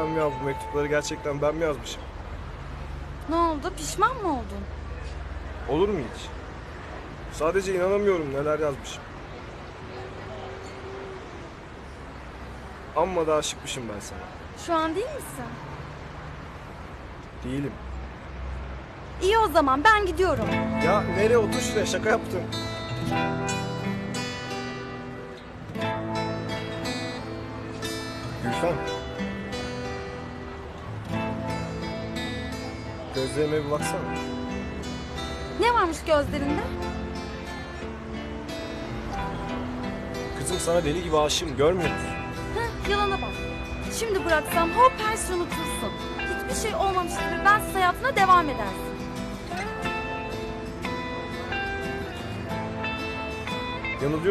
ya bu mektupları gerçekten ben mi yazmışım? Ne oldu? Pişman mı oldun? Olur mu hiç? Sadece inanamıyorum neler yazmışım. Amma da aşıkmışım ben sana. Şu an değil misin? Değilim. İyi o zaman ben gidiyorum. Ya nereye otur şuraya şaka yaptım. Gülfem. Gözlerime bir baksana. Ne varmış gözlerinde? Kızım sana deli gibi aşığım görmüyor musun? Heh, yalana bak. Şimdi bıraksam hop her şey unutursun. Hiçbir şey olmamış gibi bensiz hayatına devam edersin. Yanılıyor